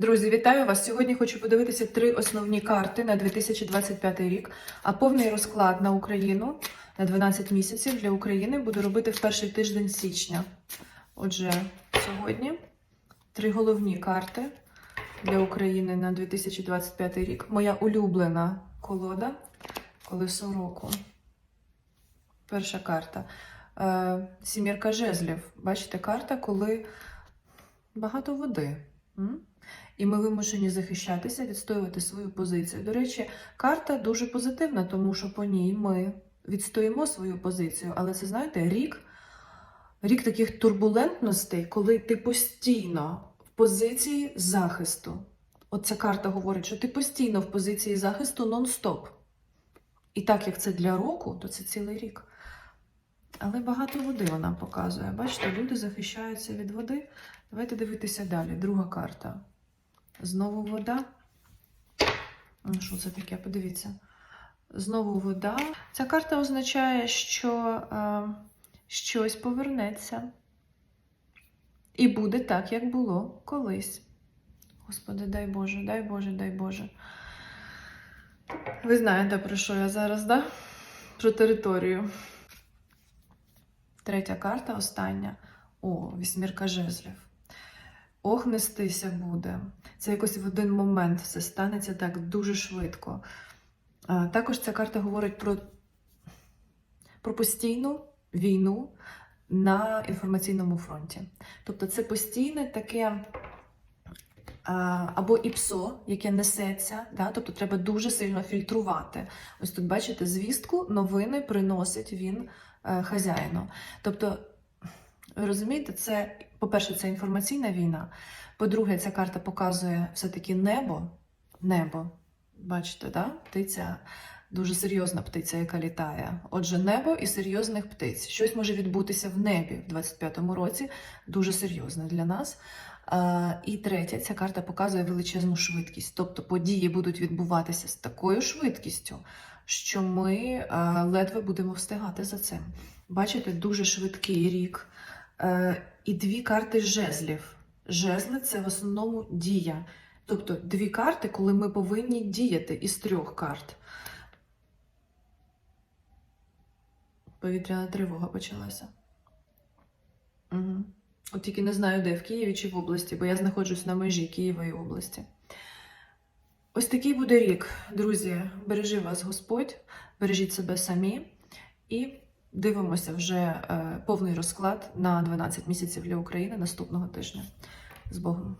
Друзі, вітаю вас! Сьогодні хочу подивитися три основні карти на 2025 рік, а повний розклад на Україну на 12 місяців для України буду робити в перший тиждень січня. Отже, сьогодні три головні карти для України на 2025 рік. Моя улюблена колода колесо року. Перша карта. Е, Сімірка жезлів. Бачите, карта, коли багато води. І ми вимушені захищатися, відстоювати свою позицію. До речі, карта дуже позитивна, тому що по ній ми відстоїмо свою позицію. Але це знаєте, рік, рік таких турбулентностей, коли ти постійно в позиції захисту. Оця карта говорить, що ти постійно в позиції захисту нон-стоп. І так як це для року, то це цілий рік. Але багато води вона показує. Бачите, люди захищаються від води. Давайте дивитися далі. Друга карта. Знову вода. Що це таке? Подивіться. Знову вода. Ця карта означає, що е, щось повернеться. І буде так, як було колись. Господи, дай Боже, дай Боже, дай Боже. Ви знаєте, про що я зараз, да? Про територію. Третя карта, остання. О, вісьмірка жезлів. Ох, нестися буде. Це якось в один момент все станеться так дуже швидко. Також ця карта говорить про, про постійну війну на інформаційному фронті. Тобто це постійне таке або ІПСО, яке несеться, да? тобто треба дуже сильно фільтрувати. Ось тут, бачите, звістку, новини приносить він е, хазяїну. Тобто, ви розумієте, це, по-перше, це інформаційна війна. По-друге, ця карта показує все-таки небо. Небо. Бачите, да? птиця, дуже серйозна птиця, яка літає. Отже, небо і серйозних птиць. Щось може відбутися в небі в 25-му році, дуже серйозне для нас. І третє, ця карта показує величезну швидкість. Тобто події будуть відбуватися з такою швидкістю, що ми ледве будемо встигати за цим. Бачите, дуже швидкий рік. Е, і дві карти жезлів. Жезли це в основному дія. Тобто дві карти, коли ми повинні діяти із трьох карт. Повітряна тривога почалася. Угу. От тільки не знаю, де в Києві чи в області, бо я знаходжусь на межі Києва і області. Ось такий буде рік, друзі. Бережи вас Господь, бережіть себе самі і дивимося вже е, повний розклад на 12 місяців для України наступного тижня. З Богом!